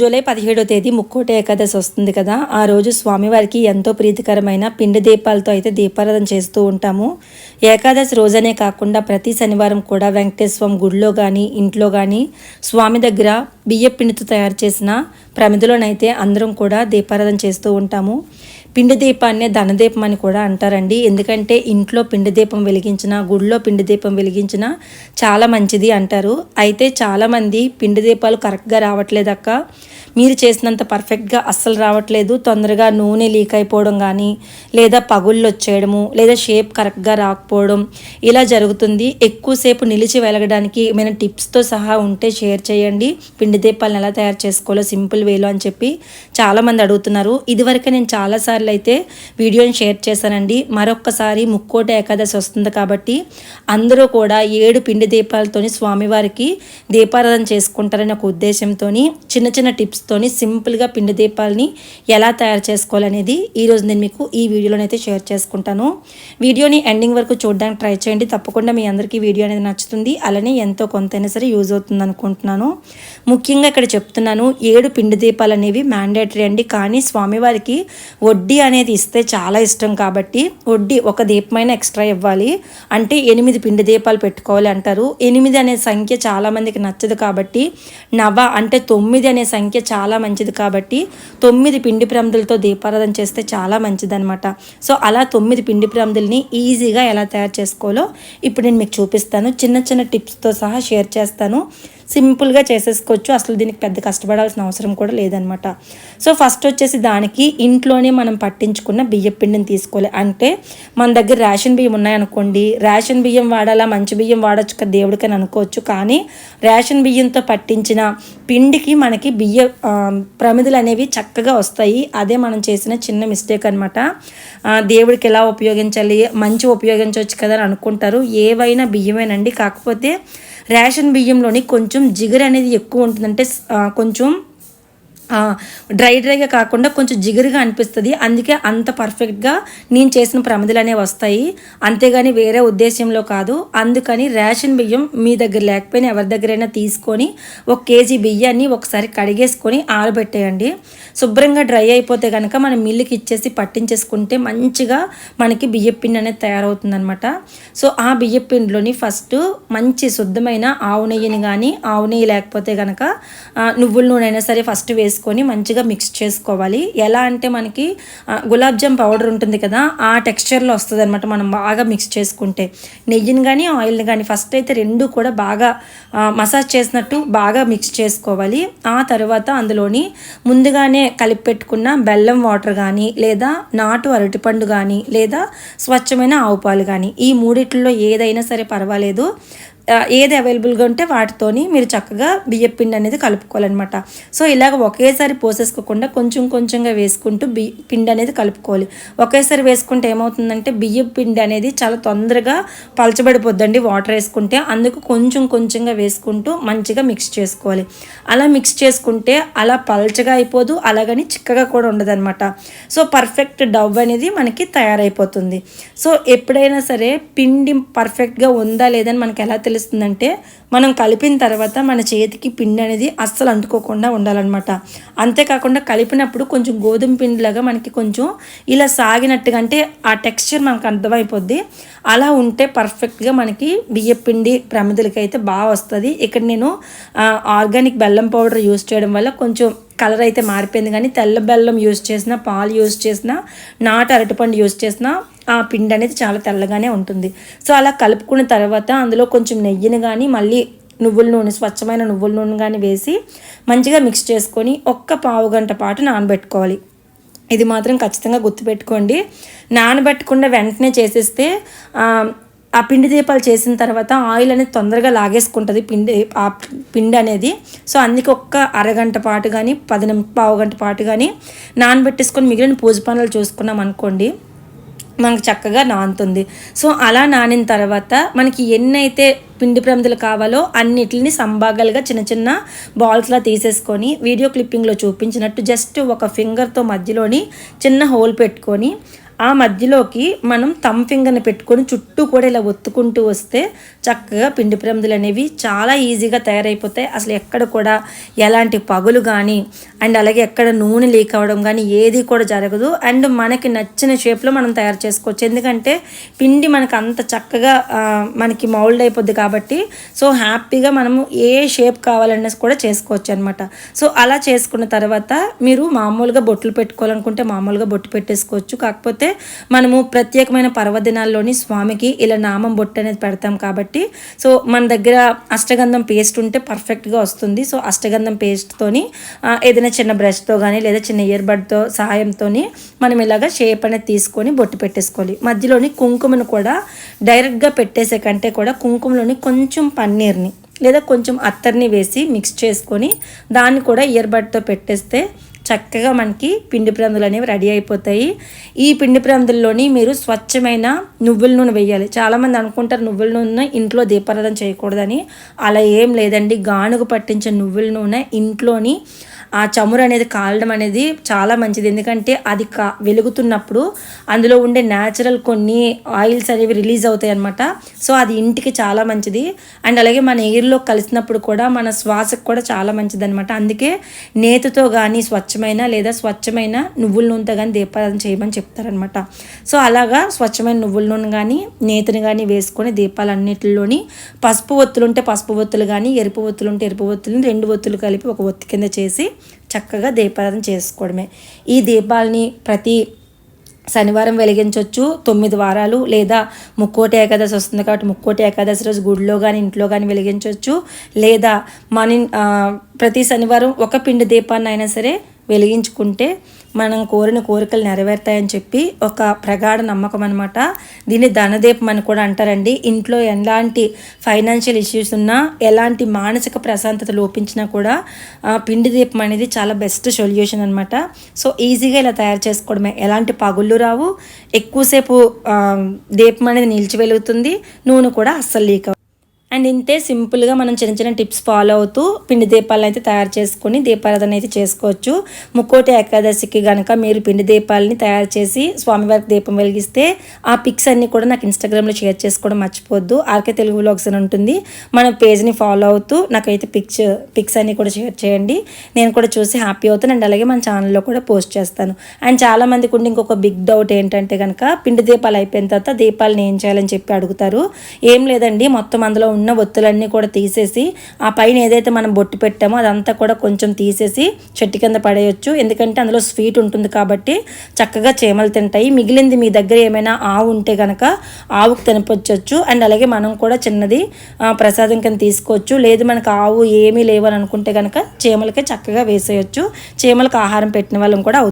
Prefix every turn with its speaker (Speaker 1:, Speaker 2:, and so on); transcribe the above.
Speaker 1: July పదిహేడో తేదీ ముక్కోటి ఏకాదశి వస్తుంది కదా. ఆ రోజు స్వామివారికి ఎంతో ప్రీతికరమైన పిండి దీపాలతో అయితే దీపారాధన చేస్తూ ఉంటాము. ఏకాదశి రోజనే కాకుండా ప్రతి శనివారం కూడా వెంకటేశ్వరం గుడిలో కానీ ఇంట్లో కానీ స్వామి దగ్గర బియ్య పిండితో తయారు చేసిన ప్రమిదలోనైతే అందరం కూడా దీపారాధన చేస్తూ ఉంటాము. పిండి దీపాన్నే ధనదీపం అని కూడా అంటారండి. ఎందుకంటే ఇంట్లో పిండి దీపం వెలిగించిన గుడిలో పిండి దీపం వెలిగించిన చాలా మంచిది అంటారు. అయితే చాలామంది పిండి దీపాలు కరెక్ట్గా రావట్లేదక్క. మీరు చేసినంత పర్ఫెక్ట్గా అస్సలు రావట్లేదు. తొందరగా నూనె లీక్ అయిపోవడం కానీ లేదా పగుళ్ళు వచ్చేయడము లేదా షేప్ కరెక్ట్గా రాకపోవడం ఇలా జరుగుతుంది. ఎక్కువసేపు నిలిచి వెలగడానికి ఏమైనా టిప్స్తో సహా ఉంటే షేర్ చేయండి. పిండి దీపాలను ఎలా తయారు చేసుకోవాలో సింపుల్ వేలో అని చెప్పి చాలామంది అడుగుతున్నారు. ఇదివరకే నేను చాలాసార్లు అయితే వీడియోని షేర్ చేశానండి. మరొక్కసారి ముక్కోట ఏకాదశి వస్తుంది కాబట్టి అందరూ కూడా ఏడు పిండి దీపాలతోని స్వామివారికి దీపారాధన చేసుకుంటారనే ఒక ఉద్దేశంతో చిన్న చిన్న టిప్స్ టిప్స్తోని సింపుల్గా పిండి దీపాలని ఎలా తయారు చేసుకోవాలనేది ఈరోజు నేను మీకు ఈ వీడియోలోనైతే షేర్ చేసుకుంటాను. వీడియోని ఎండింగ్ వరకు చూడడానికి ట్రై చేయండి. తప్పకుండా మీ అందరికీ వీడియో అనేది నచ్చుతుంది. అలానే ఎంతో కొంతైనా సరే యూజ్ అవుతుంది అనుకుంటున్నాను. ముఖ్యంగా ఇక్కడ చెప్తున్నాను ఏడు పిండి దీపాలు అనేవి మ్యాండేటరీ అండి. కానీ స్వామివారికి వడ్డీ అనేది ఇస్తే చాలా ఇష్టం కాబట్టి వడ్డీ ఒక దీపమైన ఎక్స్ట్రా ఇవ్వాలి. అంటే ఎనిమిది పిండి దీపాలు పెట్టుకోవాలి అంటారు. ఎనిమిది అనే సంఖ్య చాలామందికి నచ్చదు కాబట్టి నవ అంటే తొమ్మిది అనే సంఖ్య చాలా మంచిది కాబట్టి తొమ్మిది పిండి ప్రమిదలతో దీపారాధన చేస్తే చాలా మంచిదన్నమాట. సో అలా తొమ్మిది పిండి ప్రమిదల్ని ఈజీగా ఎలా తయారు చేసుకోవాలో ఇప్పుడు నేను మీకు చూపిస్తాను. చిన్న చిన్న టిప్స్తో సహా షేర్ చేస్తాను. సింపుల్గా చేసేసుకోవచ్చు. అసలు దీనికి పెద్ద కష్టపడాల్సిన అవసరం కూడా లేదనమాట. సో ఫస్ట్ వచ్చేసి దానికి ఇంట్లోనే మనం పట్టించుకున్న బియ్యం పిండిని తీసుకోవాలి. అంటే మన దగ్గర రేషన్ బియ్యం ఉన్నాయనుకోండి రేషన్ బియ్యం వాడాలా మంచి బియ్యం వాడచ్చు కదా దేవుడికని అనుకోవచ్చు. కానీ రేషన్ బియ్యంతో పట్టించిన పిండికి మనకి బియ్య ప్రమిదలు అనేవి చక్కగా వస్తాయి. అదే మనం చేసిన చిన్న మిస్టేక్ అనమాట. దేవుడికి ఎలా ఉపయోగించాలి మంచి ఉపయోగించవచ్చు కదా అని అనుకుంటారు. ఏవైనా బియ్యమేనండి. కాకపోతే రేషన్ బియ్యంలోని కొంచెం జిగురు అనేది ఎక్కువ ఉంటుందంటే కొంచెం డ్రై డ్రైగా కాకుండా కొంచెం జిగురుగా అనిపిస్తుంది. అందుకే అంత పర్ఫెక్ట్గా నేను చేసిన ప్రమిదలు అనేవి వస్తాయి. అంతేగాని వేరే ఉద్దేశంలో కాదు. అందుకని రేషన్ బియ్యం మీ దగ్గర లేకపోయినా ఎవరి దగ్గరైనా తీసుకొని ఒక కేజీ బియ్యాన్ని ఒకసారి కడిగేసుకొని ఆరబెట్టేయండి. శుభ్రంగా డ్రై అయిపోతే కనుక మనం మిల్లుకి ఇచ్చేసి పట్టించేసుకుంటే మంచిగా మనకి బియ్యం పిండి అనేది తయారవుతుందనమాట సో ఆ బియ్యం పిండిలోని ఫస్ట్ మంచి శుద్ధమైన ఆవు నెయ్యిని కానీ ఆవు నెయ్యి లేకపోతే కనుక నువ్వుల నూనె అయినా సరే ఫస్ట్ వేసి వేసుకొని మంచిగా మిక్స్ చేసుకోవాలి. ఎలా అంటే మనకి గులాబ్ జామ్ పౌడర్ ఉంటుంది కదా ఆ టెక్స్చర్లో వస్తుంది అనమాట మనం బాగా మిక్స్ చేసుకుంటే. నెయ్యిని కానీ ఆయిల్ని కానీ ఫస్ట్ అయితే రెండు కూడా బాగా మసాజ్ చేసినట్టు బాగా మిక్స్ చేసుకోవాలి. ఆ తర్వాత అందులోని ముందుగానే కలిపి పెట్టుకున్న బెల్లం వాటర్ కానీ లేదా నాటు అరటిపండు కానీ లేదా స్వచ్ఛమైన ఆవు పాలు కానీ ఈ మూడిట్లో ఏదైనా సరే పర్వాలేదు. ఏది అవైలబుల్గా ఉంటే వాటితోని మీరు చక్కగా బియ్య పిండి అనేది కలుపుకోవాలన్నమాట. సో ఇలాగ ఒకేసారి పోసేసుకోకుండా కొంచెం కొంచెంగా వేసుకుంటూ బియ్య పిండి అనేది కలుపుకోవాలి. ఒకేసారి వేసుకుంటే ఏమవుతుందంటే బియ్య పిండి అనేది చాలా తొందరగా పలచబడిపోద్దండి వాటర్ వేసుకుంటే. అందుకు కొంచెం కొంచెంగా వేసుకుంటూ మంచిగా మిక్స్ చేసుకోవాలి. అలా మిక్స్ చేసుకుంటే అలా పల్చగా అయిపోదు అలాగని చిక్కగా కూడా ఉండదన్నమాట. సో పర్ఫెక్ట్ డవ్ అనేది మనకి తయారైపోతుంది. సో ఎప్పుడైనా సరే పిండి పర్ఫెక్ట్గా ఉందా లేదని మనకి ఎలా తెలుస్తుందంటే మనం కలిపిన తర్వాత మన చేతికి పిండి అనేది అస్సలు అంటుకోకుండా ఉండాలన్నమాట. అంతేకాకుండా కలిపినప్పుడు కొంచెం గోధుమ పిండిలాగా మనకి కొంచెం ఇలా సాగినట్టుగా అంటే ఆ టెక్స్చర్ మనకు అర్థమైపోద్ది. అలా ఉంటే పర్ఫెక్ట్గా మనకి బియ్య పిండి ప్రమిదలకి అయితే బాగా వస్తుంది. ఇక్కడ నేను ఆర్గానిక్ బెల్లం పౌడర్ యూస్ చేయడం వల్ల కొంచెం కలర్ అయితే మారిపోయింది కానీ తెల్ల బెల్లం యూస్ చేసిన పాలు యూజ్ చేసిన నాటు అరటిపండు యూజ్ చేసిన ఆ పిండి అనేది చాలా తెల్లగానే ఉంటుంది. సో అలా కలుపుకున్న తర్వాత అందులో కొంచెం నెయ్యిని కానీ మళ్ళీ నువ్వుల నూనె స్వచ్ఛమైన నువ్వుల నూనె కానీ వేసి మంచిగా మిక్స్ చేసుకొని ఒక్క పావు గంట పాటు నానబెట్టుకోవాలి. ఇది మాత్రం ఖచ్చితంగా గుర్తుపెట్టుకోండి. నానబెట్టకుండా వెంటనే చేసేస్తే ఆ, పిండి దీపాలు చేసిన తర్వాత ఆయిల్ అనేది తొందరగా లాగేసుకుంటుంది. పిండి ఆ పిండి అనేది. సో అందుకే ఒక్క అరగంట పాటు కానీ పది పావు గంట పాటు కానీ నానబెట్టేసుకొని మిగిలిన పూజ పనులు చూసుకున్నాం అనుకోండి మనకు చక్కగా నానుతుంది. సో అలా నానిన తర్వాత మనకి ఎన్నైతే పిండి ప్రమిదలు కావాలో అన్నిటిని సంభాగాలుగా చిన్న చిన్న బాల్స్లా తీసేసుకొని వీడియో క్లిప్పింగ్లో చూపించినట్టు జస్ట్ ఒక ఫింగర్తో మధ్యలోని చిన్న హోల్ పెట్టుకొని ఆ మధ్యలోకి మనం తమ్ ఫింగర్ని పెట్టుకొని చుట్టూ కూడా ఇలా ఒత్తుకుంటూ వస్తే చక్కగా పిండి ప్రమిదలు అనేవి చాలా ఈజీగా తయారైపోతాయి. అసలు ఎక్కడ కూడా ఎలాంటి పగులు కానీ అండ్ అలాగే ఎక్కడ నూనె లీక్ అవ్వడం కానీ ఏది కూడా జరగదు. అండ్ మనకి నచ్చిన షేప్లో మనం తయారు చేసుకోవచ్చు. ఎందుకంటే పిండి మనకు అంత చక్కగా మనకి మౌల్డ్ అయిపోద్ది కాబట్టి సో హ్యాపీగా మనము ఏ షేప్ కావాలనేసి కూడా చేసుకోవచ్చు అనమాట సో అలా చేసుకున్న తర్వాత మీరు మామూలుగా బొట్లు పెట్టుకోవాలనుకుంటే మామూలుగా బొట్టు పెట్టేసుకోవచ్చు. కాకపోతే మనము ప్రత్యేకమైన పర్వదినాల్లోని స్వామికి ఇలా నామం బొట్టు అనేది పెడతాం కాబట్టి సో మన దగ్గర అష్టగంధం పేస్ట్ ఉంటే పర్ఫెక్ట్గా వస్తుంది. సో అష్టగంధం పేస్ట్తోని ఏదైనా చిన్న బ్రష్తో కానీ లేదా చిన్న ఇయర్ బడ్తో సహాయంతో మనం ఇలాగ షేప్ అనేది తీసుకొని బొట్టు పెట్టేసుకోవాలి. మధ్యలోని కుంకుమను కూడా డైరెక్ట్గా పెట్టేసే కంటే కూడా కుంకుమలోని కొంచెం పన్నీర్ని లేదా కొంచెం అత్తర్ని వేసి మిక్స్ చేసుకొని దాన్ని కూడా ఇయర్ బడ్తో పెట్టేస్తే చక్కగా మనకి పిండి ప్రమిదలు అనేవి రెడీ అయిపోతాయి. ఈ పిండి ప్రమిదల్లోని మీరు స్వచ్ఛమైన నువ్వుల నూనె వేయాలి. చాలామంది అనుకుంటారు నువ్వుల నూనె ఇంట్లో దీపారాధన చేయకూడదని. అలా ఏం లేదండి. గానుగు పట్టించిన నువ్వుల నూనె ఇంట్లోని ఆ చమురు అనేది కాలడం అనేది చాలా మంచిది. ఎందుకంటే అది కా వెలుగుతున్నప్పుడు అందులో ఉండే న్యాచురల్ కొన్ని ఆయిల్స్ అనేవి రిలీజ్ అవుతాయి అనమాట సో అది ఇంటికి చాలా మంచిది. అండ్ అలాగే మన ఎయిర్లో కలిసినప్పుడు కూడా మన శ్వాసకు కూడా చాలా మంచిది అనమాట అందుకే నేతితో కానీ స్వచ్ఛమైన లేదా స్వచ్ఛమైన నువ్వుల నూనెతో కానీ దీపారాధన చేయమని చెప్తారనమాట సో అలాగా స్వచ్ఛమైన నువ్వుల నూనె కానీ నేతిని కానీ వేసుకొని దీపాలన్నిటిలోని పసుపు ఒత్తులు ఉంటే పసుపు ఒత్తులు కానీ ఎరుపు ఒత్తులు ఉంటే ఎరుపు ఒత్తులు రెండు ఒత్తులు కలిపి ఒక ఒత్తి కింద చేసి చక్కగా దీపారాధన చేసుకోవడమే. ఈ దీపాలని ప్రతి శనివారం వెలిగించవచ్చు తొమ్మిది వారాలు లేదా ముక్కోటి ఏకాదశి వస్తుంది కాబట్టి ముక్కోటి ఏకాదశి రోజు గుడిలో కానీ ఇంట్లో కానీ వెలిగించవచ్చు లేదా మన ప్రతి శనివారం ఒక పిండి దీపాన్ని అయినా సరే వెలిగించుకుంటే మనం కోరిన కోరికలు నెరవేరుతాయని చెప్పి ఒక ప్రగాఢ నమ్మకం అనమాట దీన్ని ధనదీపం అని కూడా అంటారండి. ఇంట్లో ఎలాంటి ఫైనాన్షియల్ ఇష్యూస్ ఉన్నా ఎలాంటి మానసిక ప్రశాంతత లోపించినా కూడా పిండి దీపం అనేది చాలా బెస్ట్ సొల్యూషన్ అనమాట సో ఈజీగా ఇలా తయారు చేసుకోవడమే. ఎలాంటి పగుళ్ళు రావు. ఎక్కువసేపు దీపం అనేది నిలిచి వెలుగుతుంది. నూనె కూడా అస్సలు లీక్ అండ్ ఇంతే సింపుల్గా మనం చిన్న చిన్న టిప్స్ ఫాలో అవుతూ పిండి దీపాలను అయితే తయారు చేసుకొని దీపారాధన అయితే చేసుకోవచ్చు. ముక్కోటి ఏకాదశికి కనుక మీరు పిండి దీపాలని తయారు చేసి స్వామివారికి దీపం వెలిగిస్తే ఆ పిక్స్ అన్నీ కూడా నాకు ఇన్స్టాగ్రామ్లో షేర్ చేసుకోవడం మర్చిపోద్దు ఆర్కే తెలుగు బ్లాగ్స్ అని ఉంటుంది. మన పేజ్ని ఫాలో అవుతూ నాకైతే పిక్స్ పిక్స్ అన్నీ కూడా షేర్ చేయండి. నేను కూడా చూసి హ్యాపీ అవుతాను అండ్ అలాగే మన ఛానల్లో కూడా పోస్ట్ చేస్తాను. అండ్ చాలా మందికి ఉండి ఇంకొక బిగ్ డౌట్ ఏంటంటే కనుక పిండి దీపాలు అయిపోయిన తర్వాత దీపాలను ఏం చేయాలని చెప్పి అడుగుతారు. ఏం లేదండి మొత్తం అందులో ఉన్న ఒత్తులన్నీ కూడా తీసేసి ఆ పైన ఏదైతే మనం బొట్టు పెట్టామో అదంతా కూడా కొంచెం తీసేసి చెట్టు కింద పడేయొచ్చు. ఎందుకంటే అందులో స్వీట్ ఉంటుంది కాబట్టి చక్కగా చేమలు తింటాయి. మిగిలింది మీ దగ్గర ఏమైనా ఆవు ఉంటే కనుక ఆవుకు తినపొచ్చచ్చు అండ్ అలాగే మనం కూడా చిన్నది ప్రసాదం కింద తీసుకోవచ్చు. లేదు మనకు ఆవు ఏమీ లేవని అనుకుంటే కనుక చీమలకే చక్కగా వేసేయచ్చు. చీమలకు ఆహారం పెట్టిన వాళ్ళం కూడా